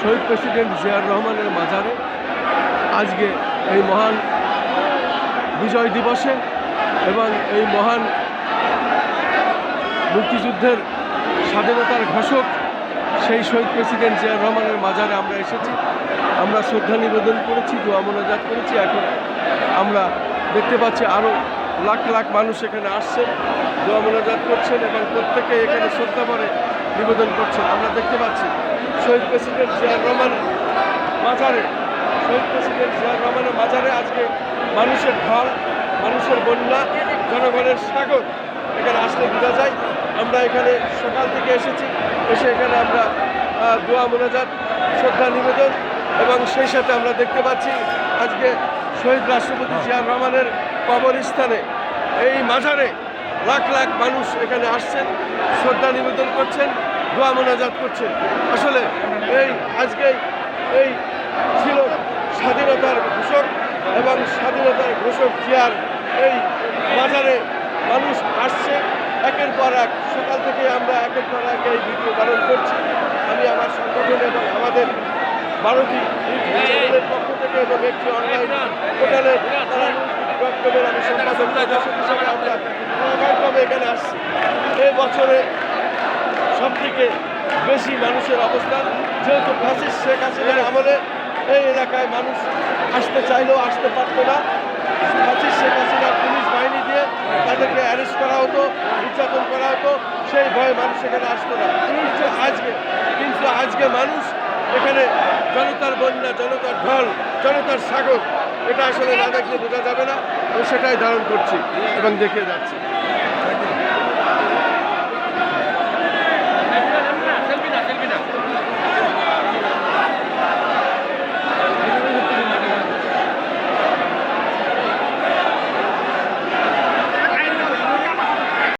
শহীদ president Ziaur রহমানের মাজারে আজকে এই মহান বিজয় দিবসে এবং এই মহান মুক্তিযুদ্ধের স্বাধীনতার ঘোষক সেই শহীদ প্রেসিডেন্ট জিয়াউর রহমানের মাজারে আমরা এসেছি। আমরা শ্রদ্ধা নিবেদন করেছি, দোয়া মোনাজাত করেছি। এখন আমরা দেখতে পাচ্ছি আরও লাখ লাখ মানুষ এখানে আসছেন, দোয়া মোনাজাত করছেন এবং প্রত্যেকে এখানে শ্রদ্ধা করে নিবেদন করছেন। আমরা দেখতে পাচ্ছি শহীদ প্রেসিডেন্ট জিয়াউর রহমান মাজারে, শহীদ প্রেসিডেন্ট জিয়াউর রহমানের মাজারে আজকে মানুষের ঢল, মানুষের বন্যা, জনগণের সাগর। এখানে আসলে বোঝা যায়, আমরা এখানে সকাল থেকে এসেছি, এসে এখানে আমরা দোয়া মোনাজাত, শ্রদ্ধা নিবেদন এবং সেই সাথে আমরা দেখতে পাচ্ছি আজকে শহীদ রাষ্ট্রপতি জিয়াউর রহমানের কবরস্থানে, এই মাজারে লাখ লাখ মানুষ এখানে আসছেন, শ্রদ্ধা নিবেদন করছেন। দোয়া মোনাজাত করছেন। আসলে এই আজকে এই ছিল স্বাধীনতার ঘোষক এবং স্বাধীনতার ঘোষক চেয়ার এই বাজারে মানুষ আসছে। একের পর এক, সকাল থেকে আমরা একের পর এক এই ভিডিও ধারণ করছি। আমি আমার সংগঠন এবং আমাদের বারোটি পক্ষ থেকে এবং একটি অনলাইন পোর্টালের তারা ডক্টরের আমি সম্পাদক আমরা এখানে আসছি। এই বছরে থেকে বেশি মানুষের অবস্থান। যেহেতু ফ্যাসিস্ট শেখ হাসিনার আমলে এই এলাকায় মানুষ আসতে চাইলেও আসতে পারতো না। ফ্যাসিস্ট শেখ হাসিনার পুলিশ বাহিনী দিয়ে তাদেরকে অ্যারেস্ট করা হতো, নির্যাতন করা হতো। সেই ভয়ে মানুষ এখানে আসতো না। কিন্তু আজকে কিন্তু আজকে মানুষ এখানে জনতার বন্যা, জনতার ঢল, জনতার সাগর, এটা আসলে না দেখলে বোঝা যাবে না। এবং সেটাই ধারণ করছি এবং দেখে যাচ্ছি।